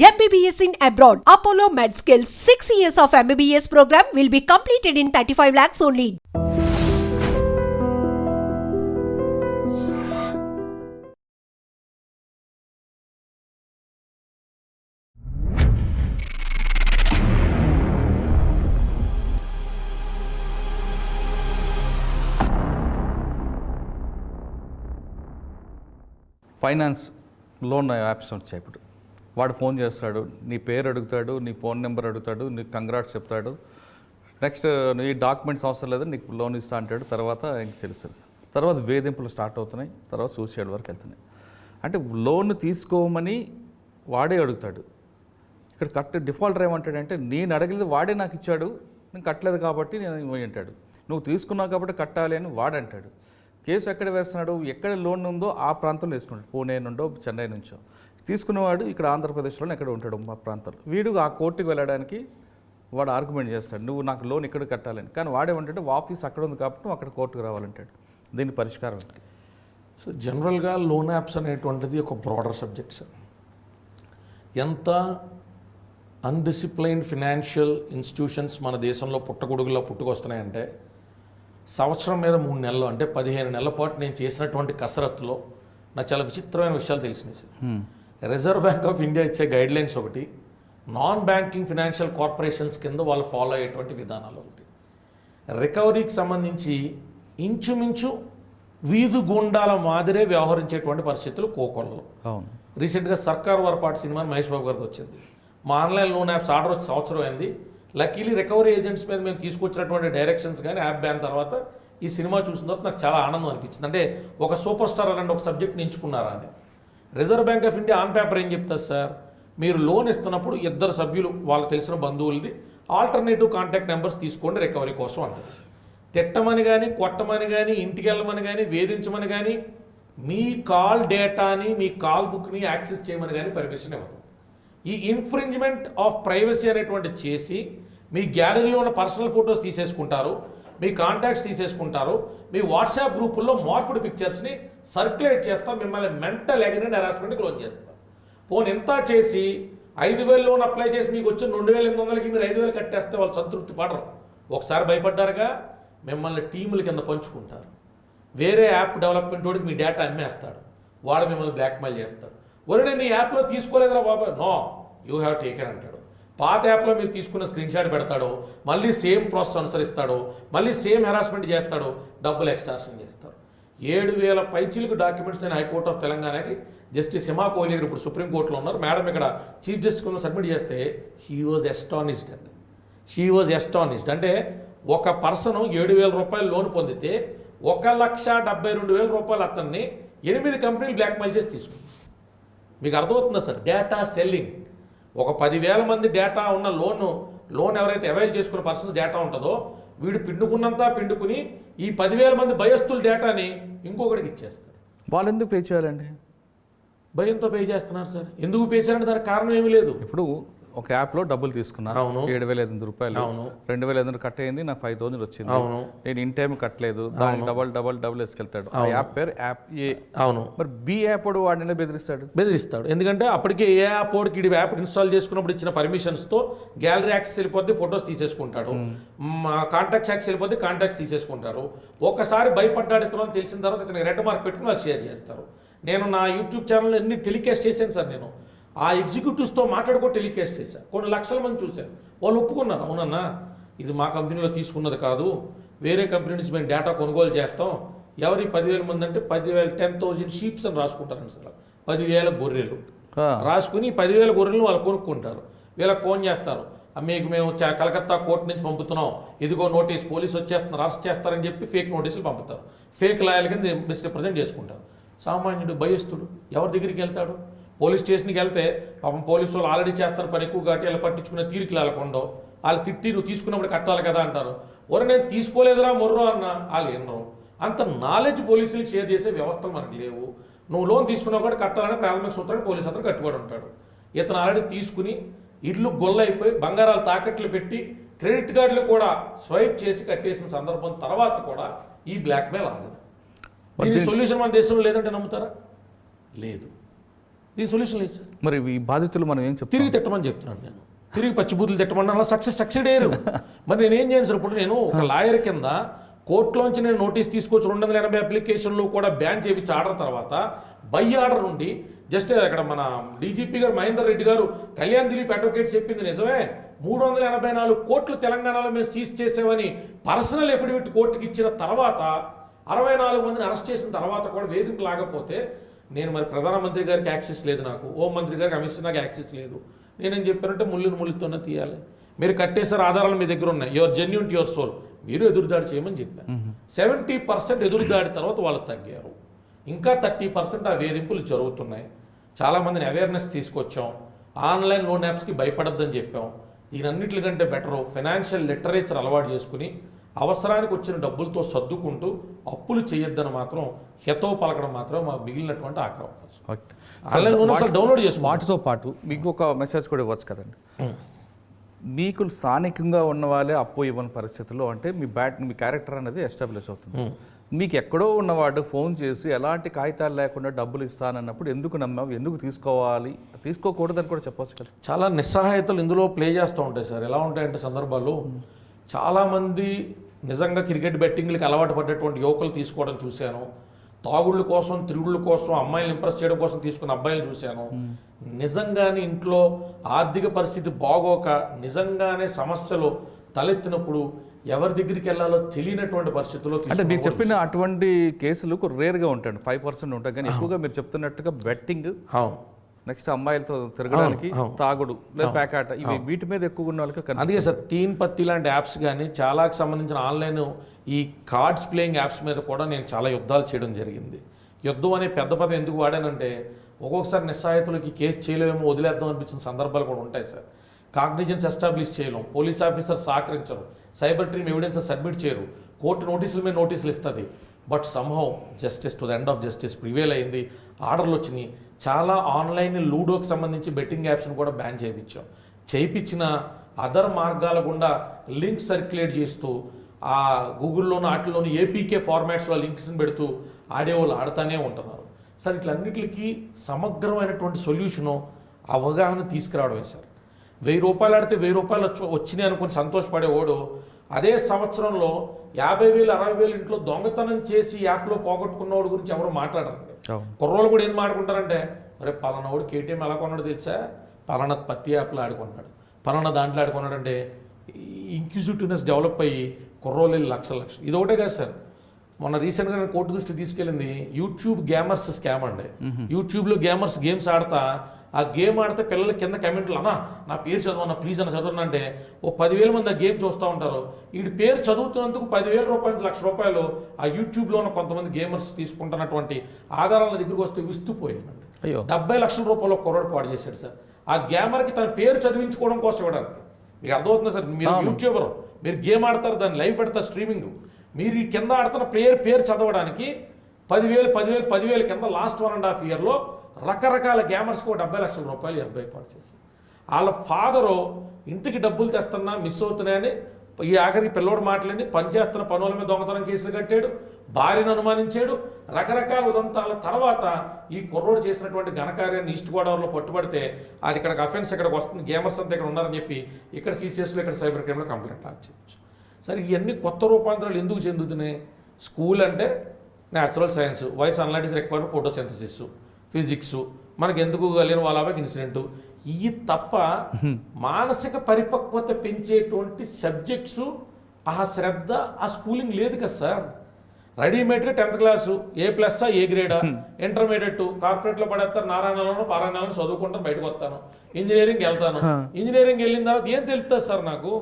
MBBS in abroad. Apollo MedSkill 6 years of MBBS program will be completed in 35 lakhs only. Finance loan apps వచ్చాయి ఇప్పుడు వాడు phone చేస్తాడు నీ పేరు అడుగుతాడు నీ ఫోన్ నెంబర్ అడుగుతాడు నీకు కంగ్రాట్స్ చెప్తాడు. నెక్స్ట్ నీ డాక్యుమెంట్స్ అవసరం లేదు నీకు లోన్ ఇస్తా అంటాడు. తర్వాత ఇంక తెలుస్తుంది. తర్వాత వేధింపులు స్టార్ట్ అవుతున్నాయి తర్వాత సూసైడ్ వరకు వెళ్తున్నాయి. అంటే లోన్ తీసుకోమని వాడే అడుగుతాడు. ఇక్కడ కట్ డిఫాల్టర్ ఏమంటాడంటే నేను అడగలేదు వాడే నాకు ఇచ్చాడు నేను కట్టలేదు కాబట్టి నేను అంటాడు. నువ్వు తీసుకున్నావు కాబట్టి కట్టాలి అని వాడంటాడు కేసు ఎక్కడ వేస్తున్నాడు ఎక్కడ లోన్ ఉందో ఆ ప్రాంతంలో వేసుకుంటాడు. పూణే నుండో చెన్నై నుంచో. తీసుకున్నవాడు ఇక్కడ ఆంధ్రప్రదేశ్లోనే ఎక్కడ ఉంటాడు మా ప్రాంతంలో. వీడు ఆ కోర్టుకి వెళ్ళడానికి వాడు ఆర్గ్యుమెంట్ చేస్తాడు నువ్వు నాకు లోన్ ఇక్కడ కట్టాలని. కానీ వాడేమంటే ఆఫీస్ అక్కడ ఉంది కాబట్టి నువ్వు అక్కడ కోర్టుకు రావాలంటాడు. దీని పరిష్కారం సో జనరల్గా లోన్ యాప్స్ అనేటువంటిది ఒక బ్రాడర్ సబ్జెక్ట్ సార్. ఎంత అన్డిసిప్లైన్డ్ ఫినాన్షియల్ ఇన్స్టిట్యూషన్స్ మన దేశంలో పుట్టగొడుగులో పుట్టుకొస్తున్నాయంటే సంవత్సరం మీద మూడు నెలలు అంటే పదిహేను నెలల పాటు నేను చేసినటువంటి కసరత్తులో నాకు చాలా విచిత్రమైన విషయాలు తెలిసినాయి sir. Reserve bank of India ఇచ్చే గైడ్ లైన్స్ ఒకటి నాన్ బ్యాంకింగ్ ఫినాన్షియల్ కార్పొరేషన్స్ కింద వాళ్ళు ఫాలో అయ్యేటువంటి విధానాలు ఒకటి. రికవరీకి సంబంధించి ఇంచుమించు వీధు గుండాల మాదిరే వ్యవహరించేటువంటి పరిస్థితులు కోకొల్లలో అవును. రీసెంట్గా సర్కార్ వరపాటి సినిమా మహేష్ బాబు గారితో వచ్చింది. మా ఆన్లైన్ లోన్ యాప్స్ ఆర్డర్ వచ్చి సంవత్సరం అయింది. లక్కీలీ రికవరీ ఏజెంట్స్ మీద మేము తీసుకొచ్చినటువంటి డైరెక్షన్స్ కానీ యాప్ బ్యాన్ తర్వాత ఈ సినిమా చూసిన తర్వాత నాకు చాలా ఆనందం అనిపించింది. అంటే ఒక సూపర్ స్టార్ అలాంటి ఒక సబ్జెక్ట్ని ఎంచుకున్నారా అని. Reserve bank of India on paper ఏం చెప్తారు సార్ మీరు లోన్ ఇస్తున్నప్పుడు ఇద్దరు సభ్యులు వాళ్ళకి తెలిసిన బంధువులని ఆల్టర్నేటివ్ కాంటాక్ట్ నెంబర్స్ తీసుకోండి రికవరీ కోసం అంటారు. తిట్టమని కానీ కొట్టమని కానీ ఇంటికి వెళ్ళమని కానీ వేధించమని కానీ మీ కాల్ డేటాని మీ కాల్ బుక్ని యాక్సెస్ చేయమని కానీ పర్మిషన్ ఇవ్వదు. ఈ ఇన్ఫ్రింజ్మెంట్ ఆఫ్ ప్రైవసీ అనేటువంటి చేసి మీ గ్యాలరీలో ఉన్న పర్సనల్ ఫొటోస్ తీసేసుకుంటారు మీ కాంటాక్ట్స్ తీసేసుకుంటారు మీ వాట్సాప్ గ్రూపుల్లో మార్పుడ్ పిక్చర్స్ని సర్క్యులేట్ చేస్తాం మిమ్మల్ని మెంటల్ ఎగనెంట్ హెరాస్మెంట్కి లోన్ చేస్తాం. పోనీ ఎంత చేసి ఐదు వేలు లోన్ అప్లై చేసి మీకు వచ్చిన రెండు వేల ఎనిమిది వందలకి మీరు ఐదు వేలు కట్టేస్తే వాళ్ళు సంతృప్తి పడరు. ఒకసారి భయపడ్డారుగా మిమ్మల్ని టీముల కింద పంచుకుంటారు. వేరే యాప్ డెవలప్మెంట్ వాడికి మీ డేటా అమ్మేస్తాడు. వాడు మిమ్మల్ని బ్లాక్మెయిల్ చేస్తాడు. ఒరే నేను ఈ యాప్లో తీసుకోలేదురా బాబా. నో యూ హ్యావ్ టేకెన్ అంటాడు. పాత యాప్లో మీరు తీసుకున్న స్క్రీన్ షాట్ పెడతాడు. మళ్ళీ సేమ్ ప్రాసెస్ అనుసరిస్తాడు. మళ్ళీ సేమ్ హెరాస్మెంట్ చేస్తాడు. డబ్బులు ఎక్స్టార్షన్ చేస్తాడు. ఏడు వేల పైచిలకు డాక్యుమెంట్స్ నేను హైకోర్ట్ ఆఫ్ తెలంగాణకి. జస్టిస్ హిమా కోహ్లీ గారు ఇప్పుడు సుప్రీంకోర్టులో ఉన్నారు. మేడం ఇక్కడ చీఫ్ జస్టిస్ సబ్మిట్ చేస్తే షీ వాజ్ ఎస్టానిస్డ్ అండి షీ వాజ్ ఎస్టానిస్డ్ అంటే ఒక పర్సన్ ఏడు వేల రూపాయలు లోన్ పొందితే ఒక లక్ష డెబ్బై రెండు వేల రూపాయలు అతన్ని ఎనిమిది కంపెనీలు బ్లాక్మెయిల్ చేసి తీసుకుంది. మీకు అర్థమవుతుందా సార్? Data selling. ఒక పదివేల మంది డేటా ఉన్న లోన్ లోన్ ఎవరైతే అవైల్ చేసుకున్న పర్సన్స్ డేటా ఉంటుందో వీడు పిండుకున్నంతా పిండుకుని ఈ పదివేల మంది భయస్తుల డేటాని ఇంకొకటికి ఇచ్చేస్తారు వాళ్ళు ఎందుకు పే చేయాలండి? భయంతో పే చేస్తున్నారు సార్. ఎందుకు పే చేయాలంటే దానికి కారణం ఏమీ లేదు. ఇప్పుడు ఒక యాప్లో డబ్బులు తీసుకున్నా. అవును. ఏడు వేల ఐదు వందల రూపాయలు. అవును. రెండు వేల ఐదు వందలు కట్ అయింది నాకు ఫైవ్ థౌసండ్ వచ్చింది. అవును. నేను ఇన్ టైం కట్టలేదు. దానికి డబల్ డబల్ డబల్ వేసుకెళ్తాడు. ఆ యాప్ పేరు యాప్ ఏ. అవును. మరి బి యాప్ వాడు వాడిని బెదిరిస్తాడు? బెదిరిస్తాడు. ఎందుకంటే అప్పటికే ఏ యాప్ ఓడికి ఇడి యాప్ ఇన్స్టాల్ చేసుకున్నప్పుడు ఇచ్చిన పర్మిషన్స్తో గ్యాలరీ యాక్సెస్ వెళ్ళిపోద్ది ఫొటోస్ తీసేసుకుంటాడు. కాంటాక్ట్స్ యాక్సెస్ వెళ్ళిపోద్ది కాంటాక్ట్స్ తీసేసుకుంటారు. ఒకసారి భయపడ్డాడు ఇతను తెలిసిన తర్వాత ఇతను రెడ్ మార్క్ పెట్టుకుని వాళ్ళు షేర్ చేస్తారు. నేను నా యూట్యూబ్ ఛానల్లో ఎన్ని టెలికాస్ట్ చేశాను సార్ నేను? ఆ ఎగ్జిక్యూటివ్స్తో మాట్లాడుకో టెలికాస్ట్ చేశాను కొన్ని లక్షల మంది చూశాను. వాళ్ళు ఒప్పుకున్నారు. అవునన్నా ఇది మా కంపెనీలో తీసుకున్నది కాదు. వేరే కంపెనీ నుంచి మేము డేటా కొనుగోలు చేస్తాం. ఎవరి పదివేల మంది అంటే పదివేల టెన్ థౌజండ్ షీప్స్ అని రాసుకుంటారండి సార్. పదివేల గొర్రెలు. రాసుకుని పదివేల గొర్రెలను వాళ్ళు కొనుక్కుంటారు. వీళ్ళకి ఫోన్ చేస్తారు. "ఆ, మీకు మేము కలకత్తా కోర్టు నుంచి పంపుతున్నాం. ఇదిగో నోటీస్ పోలీసు వచ్చేస్తున్నారు. అరెస్ట్ చేస్తారని చెప్పి ఫేక్ నోటీసులు పంపుతారు. ఫేక్ లాయర్ కింద మిస్రిప్రజెంట్ చేసుకుంటారు. సామాన్యుడు భయస్తుడు ఎవరి దగ్గరికి వెళ్తాడు? పోలీస్ స్టేషన్కి వెళ్తే పాపం పోలీసు వాళ్ళు ఆల్రెడీ చేస్తారు పని ఎక్కువ కాబట్టి ఇలా పట్టించుకునే తీరికి లేకుండా వాళ్ళు తిట్టి నువ్వు తీసుకున్నప్పుడు కట్టాలి కదా అంటారు. ఒరే నేను తీసుకోలేదురా మొర్రో అన్న. వాళ్ళు ఎన్నో అంత నాలెడ్జ్ పోలీసులకు షేర్ చేసే వ్యవస్థలు మనకు లేవు. నువ్వు లోన్ తీసుకున్నావు కూడా కట్టాలని ప్రాథమిక సూత్రాన్ని పోలీసు అతను కట్టుబడి ఉంటాడు. ఇతను ఆల్రెడీ తీసుకుని ఇల్లు గొల్లైపోయి బంగారాలు తాకట్లు పెట్టి క్రెడిట్ కార్డులు కూడా స్వైప్ చేసి కట్టేసిన సందర్భం తర్వాత కూడా ఈ బ్లాక్మెయిల్ ఆగదు. దీని సొల్యూషన్ మన దేశంలో లేదంటే నమ్ముతారా? లేదు. దీని సొల్యూషన్ లేదు సార్ మరి ఈ బాధితులు మనం ఏం చెప్తాం? తిరిగి తిట్టమని చెప్తున్నాను నేను. తిరిగి పచ్చిబూతులు తిట్టమని అలా సక్సెస్ సక్సెడ్ అయ్యారు మరి నేను ఏం చేయను సార్ ఇప్పుడు నేను ఒక లాయర్ కింద కోర్టులోంచి నేను నోటీస్ తీసుకొచ్చి రెండు వందల ఎనభై అప్లికేషన్లు కూడా బ్యాన్ చేయించి ఆర్డర్ తర్వాత బై ఆర్డర్ నుండి జస్ట్ అక్కడ మన డీజీపీ గారు మహేందర్ రెడ్డి గారు కళ్యాణ్ దిలీప్ అడ్వకేట్ చెప్పింది నిజమే. మూడు వందల ఎనభై నాలుగు కోట్లు తెలంగాణలో మేము సీజ్ చేసామని పర్సనల్ ఎఫిడవిట్ కోర్టుకి ఇచ్చిన తర్వాత అరవై నాలుగు మందిని అరెస్ట్ చేసిన తర్వాత కూడా వేధింపు లాగకపోతే నేను మరి ప్రధానమంత్రి గారికి యాక్సెస్ లేదు నాకు హోం మంత్రి గారికి అమిత్ షా నాకు యాక్సెస్ లేదు. నేనేం చెప్పానంటే ముళ్ళుని ముళ్ళుతోనే తీయాలి. మీరు కట్టేసారు ఆధారాలు మీ దగ్గర ఉన్నాయి. Your genuine to your soul మీరు ఎదురుదాడి చేయమని చెప్పాను సెవెంటీ పర్సెంట్ ఎదురుదాడి తర్వాత వాళ్ళు తగ్గారు. ఇంకా థర్టీ పర్సెంట్ ఆ వేధింపులు జరుగుతున్నాయి. చాలామందిని అవేర్నెస్ తీసుకొచ్చాం. ఆన్లైన్ లోన్ యాప్స్కి భయపడద్దని చెప్పాం. దీనన్నిటికంటే బెటర్ ఫైనాన్షియల్ లిటరేచర్ అలవాటు చేసుకుని అవసరానికి వచ్చిన డబ్బులతో సర్దుకుంటూ అప్పులు చేయొద్దని మాత్రం హితో పలకడం మాత్రం మాకు మిగిలినటువంటి ఓకే. ఆన్లైన్ అసలు డౌన్లోడ్ చేసుకో వాటితో పాటు మీకు ఒక మెసేజ్ కూడా ఇవ్వచ్చు కదండి. మీకు స్థానికంగా ఉన్న వాళ్ళే అప్పు ఇవ్వని పరిస్థితుల్లో అంటే మీ బ్యాట్ మీ క్యారెక్టర్ అనేది ఎస్టాబ్లిష్ అవుతుంది. మీకు ఎక్కడో ఉన్నవాడు ఫోన్ చేసి ఎలాంటి కాగితాలు లేకుండా డబ్బులు ఇస్తానన్నప్పుడు ఎందుకు నమ్మావు ఎందుకు తీసుకోవాలి తీసుకోకూడదని కూడా చెప్పొచ్చు కదా. చాలా నిస్సహాయతలు ఇందులో ప్లే చేస్తూ ఉంటాయి సార్. ఎలా ఉంటాయంటే సందర్భాలు చాలామంది నిజంగా క్రికెట్ బెట్టింగ్లకి అలవాటు పడ్డటువంటి యువకులు తీసుకోవడం చూశాను. తాగుళ్ళ కోసం తిరుగుళ్ళ కోసం అమ్మాయిలను ఇంప్రెస్ చేయడం కోసం తీసుకున్న అబ్బాయిలు చూశాను. నిజంగానే ఇంట్లో ఆర్థిక పరిస్థితి బాగోక నిజంగానే సమస్యలు తలెత్తినప్పుడు ఎవరి దగ్గరికి వెళ్ళాలో తెలియనటువంటి పరిస్థితుల్లో అంటే మీరు చెప్పిన అటువంటి కేసులు రేర్గా ఉంటాయి ఫైవ్ పర్సెంట్ ఉంటాయి. కానీ ఎక్కువగా మీరు చెప్తున్నట్టుగా బెట్టింగ్ అవును. నెక్స్ట్ అమ్మాయిలతో తిరగడానికి. తాగుడు లేదా ప్యాకాట ఇవి వీటి మీద ఎక్కువ ఉన్న వాళ్ళకి. అందుకే సార్ తీన్ పత్తి లాంటి యాప్స్ కానీ చాలాకి సంబంధించిన ఆన్లైన్ ఈ కార్డ్స్ ప్లేయింగ్ యాప్స్ మీద కూడా నేను చాలా యుద్ధాలు చేయడం జరిగింది. యుద్ధం అనే పెద్ద పదం ఎందుకు వాడానంటే ఒక్కొక్కసారి నిస్సాయితులకి కేసు చేయలేమో వదిలేద్దాం అనిపించిన సందర్భాలు కూడా ఉంటాయి సార్. కాగ్నిజెన్స్ ఎస్టాబ్లిష్ చేయలేం పోలీస్ ఆఫీసర్ సహకరించరు సైబర్ టీమ్ ఎవిడెన్స్ సబ్మిట్ చేయరు కోర్టు నోటీసుల మీద నోటీసులు ఇస్తుంది. But somehow justice to the end of justice prevail అయింది ఆర్డర్లు వచ్చినాయి. చాలా ఆన్లైన్ లూడోకి సంబంధించి బెట్టింగ్ యాప్స్ని కూడా బ్యాన్ చేయించాం. చేయించిన అదర్ మార్గాల గుండా లింక్ సర్క్యులేట్ చేస్తూ ఆ గూగుల్లోను వాటిలోను ఏపీకే ఫార్మాట్స్లో లింక్స్ని పెడుతూ ఆడేవాళ్ళు ఆడుతూనే ఉంటున్నారు. సార్ ఇట్లన్నిటికి సమగ్రమైనటువంటి సొల్యూషను అవగాహన తీసుకురావడమే సార్. వెయ్యి రూపాయలు ఆడితే వెయ్యి రూపాయలు వచ్చినాయి అనుకుని సంతోషపడేవాడు అదే సంవత్సరంలో యాభై వేలు అరవై వేలు ఇంట్లో దొంగతనం చేసి యాప్లో పోగొట్టుకున్నవాడు గురించి ఎవరు మాట్లాడరు. కుర్రోళ్ళు కూడా ఏం మాట్లాడుకుంటారంటే మరి పలానా వాడు కేటీఎం ఎలా కొన్నాడు తెలుసా? పలానా పత్తి యాప్లో ఆడుకున్నాడు. పలానా దాంట్లో ఆడుకున్నాడు అంటే ఇంక్యూజిటివ్నెస్ డెవలప్ అయ్యి కుర్రోళ్ళు లక్షల లక్షలు. ఇది ఒకటే కాదు సార్. మొన్న రీసెంట్గా నేను కోర్టు దృష్టి తీసుకెళ్ళింది యూట్యూబ్ గేమర్స్ స్కామ్ అండి. యూట్యూబ్లో గేమర్స్ గేమ్స్ ఆడతా ఆ గేమ్ ఆడితే పిల్లల కింద కమెంట్లు అన్నా నా పేరు చదవన్నా ప్లీజ్ అన్న చదవన్నా అంటే ఓ పదివేల మంది ఆ గేమ్ చూస్తూ ఉంటారు. వీడి పేరు చదువుతున్నందుకు పదివేల రూపాయల నుంచి లక్ష రూపాయలు ఆ యూట్యూబ్లో ఉన్న కొంతమంది గేమర్స్ తీసుకుంటున్నటువంటి ఆధారాల దగ్గరికి వస్తే విస్తుపోయానండి అయ్యో. డెబ్బై లక్షల రూపాయలు ఒక కుర్రాడు పాడు చేశాడు సార్. ఆ గేమర్కి తన పేరు చదివించుకోవడం కోసం ఇవ్వడానికి. మీకు అర్థమవుతుంది సార్? మీరు యూట్యూబర్ మీరు గేమ్ ఆడతారు దాన్ని లైవ్ పెడతారు స్ట్రీమింగ్ మీరు ఈ కింద ఆడుతున్న ప్లేయర్ పేరు చదవడానికి పదివేలు పదివేలు పదివేలు కింద లాస్ట్ వన్ అండ్ హాఫ్ ఇయర్లో రకరకాల గేమర్స్కి డెబ్బై లక్షల రూపాయలు ఈ అబ్బాయి పాటు చేశారు. వాళ్ళ ఫాదరు ఇంటికి డబ్బులు తెస్తున్నా మిస్ అవుతున్నాయని ఈ ఆఖరికి పిల్లోడు మాట్లాడి పనిచేస్తున్న పనుల మీద దొంగతనం కేసులు కట్టాడు భార్యను అనుమానించాడు. రకరకాల ఉదంతాల తర్వాత ఈ కుర్రోడు చేసినటువంటి ఘనకార్యాన్ని ఈస్ట్ గోదావరిలో పట్టుబడితే అది ఇక్కడికి అఫెన్స్ ఇక్కడికి వస్తుంది గేమర్స్ అంతా ఇక్కడ ఉన్నారని చెప్పి ఇక్కడ సీసీఎస్లో ఇక్కడ సైబర్ క్రైమ్లో కంప్లైంట్ లాంచ్ చేయొచ్చు. సరే ఇవన్నీ కొత్త రూపాంతరాలు ఎందుకు చెందుతున్నాయి? స్కూల్ అంటే న్యాచురల్ సైన్స్ వాయిస్ అనలైటిస్ ఫోటో ఫోటోసింథసిస్ ఫిజిక్స్ మనకి ఎందుకు కలిగిన వాళ్ళ ఇన్సిడెంట్ ఇవి తప్ప మానసిక పరిపక్వత పెంచేటువంటి సబ్జెక్ట్స్ ఆ శ్రద్ధ ఆ స్కూలింగ్ లేదు కదా sir. రెడీమేడ్గా tenth class A plus A గ్రేడా intermediate కార్పొరేట్లో పడేస్తారు నారాయణలోను పారాయణాలను చదువుకుంటాను బయటకు వస్తాను ఇంజనీరింగ్ వెళ్తాను. ఇంజనీరింగ్ వెళ్ళిన తర్వాత ఏం తెలుస్తుంది సార్ నాకు?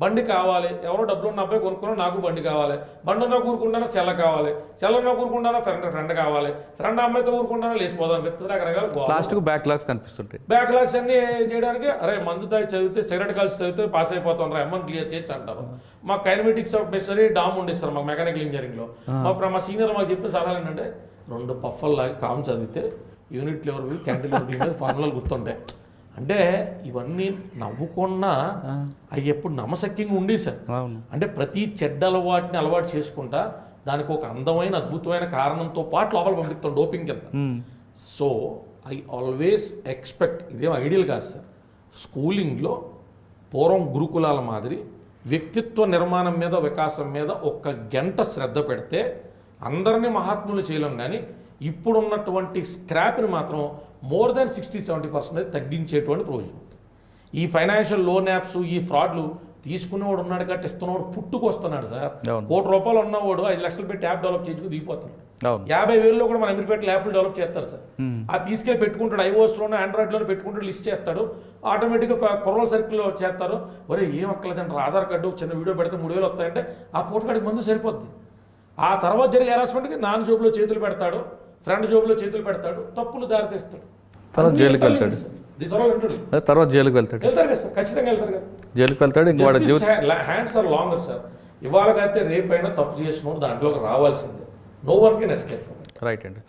బండి కావాలి. ఎవరో డబ్బులు ఉన్న అబ్బాయి కొనుక్కున్నా నాకు బండి కావాలి. బండి ఉన్న కూరుకుంటానా సెల్ల కావాలి. సెల్ల ఉన్న కూరుకుంటానా ఫ్రెండ్ ఫ్రెండ్ కావాలి. ఫ్రెండ్ అమ్మాయితో కూరుకుంటానా లేచిపోదాం అనిపిస్తుంది. రకరకాల గోల. లాస్ట్కు బ్యాక్ లాగ్స్ కనిపిస్తుంటాయి. బ్యాక్లాగ్స్ అన్ని చేయడానికి అరే మందు తాగి చదివితే సిగరెట్ కలిసి చదివితే పాస్ అయిపోతాం రా ఎమ్మని క్లియర్ చేయొచ్చు అంటారు. మా కైనమెటిక్స్ ఆఫ్ మిషనరీ డామ్ ఉండిస్తారు మాకు మెకానికల్ ఇంజనీరింగ్లో మా ప్ర- మా సీనియర్ మాకు చెప్పిన సలహా ఏంటంటే రెండు పఫల్ లాగా కామ్ చదివితే యూనిట్ లెవెల్ క్యాంటీన్ ఫార్ములాలు గుర్తుంటాయి. అంటే ఇవన్నీ నవ్వుకున్నా అవి ఎప్పుడు నమ్మశక్యంగా ఉండి సార్. అంటే ప్రతి చెడ్డ అలవాటుని అలవాటు చేసుకుంటా దానికి ఒక అందమైన అద్భుతమైన కారణంతో పాటు లోపల పంపిస్తాం డోపింగ్ కింద. సో ఐ ఆల్వేస్ ఎక్స్పెక్ట్ ఇదేం ఐడియల్ కాదు సార్. స్కూలింగ్లో పూర్వం గురుకులాల మాదిరి వ్యక్తిత్వ నిర్మాణం మీద వికాసం మీద ఒక్క గంట శ్రద్ధ పెడితే అందరినీ మహాత్ములు చేయలేం కానీ ఇప్పుడున్నటువంటి స్క్రాప్ని మాత్రం more than sixty seventy percentage తగ్గించేటువంటి ప్రయోజనం. ఈ ఫైనాన్షియల్ లోన్ యాప్స్ ఈ ఫ్రాడ్లు తీసుకునేవాడు ఉన్నాడు కాబట్టి ఇస్తున్నవాడు పుట్టుకొస్తున్నాడు సార్. కోటి రూపాయలు ఉన్నవాడు ఐదు లక్షలు పెట్టి యాప్ డెవలప్ చేసుకుని దిగిపోతున్నాడు. యాభై వేలలో కూడా మన అమీర్పేటలో యాప్లు డెవలప్ చేస్తారు సార్. ఆ తీసుకెళ్ళి పెట్టుకుంటాడు ఐఓఎస్లోనే ఆండ్రాయిడ్లోనే పెట్టుకుంటాడు లిస్ట్ చేస్తాడు. ఆటోమేటిక్గా కుర్రల సర్కిల్లో చేస్తారు. ఒరే ఏం అక్కలేదంటారు ఆధార్ కార్డు చిన్న వీడియో పెడితే మూడు వేలు వస్తాయంటే ఆ ఫోటో కార్డుకి ముందు సరిపోద్ది. ఆ తర్వాత జరిగే హెరాస్మెంట్కి నాన్న జోబులో చేతులు పెడతాడు. ఫ్రెండ్ జోబులో చేతులు పెడతాడు తప్పులు దారితీస్తాడు. తర్వాత జైలుకి వెళ్తాడు. తర్వాత జైలుకి వెళ్తాడు. వెళ్తారు కదా సార్ ఖచ్చితంగా వెళ్తారు కదా. జైలుకి వెళ్తాడు ఇంక వాడి హ్యాండ్స్ ఆర్ లాంగర్ సార్ ఇవాళకైతే రేపైనా తప్పు చేసినోడు దాంట్లోకి రావాల్సిందే. No one can escape right అండి.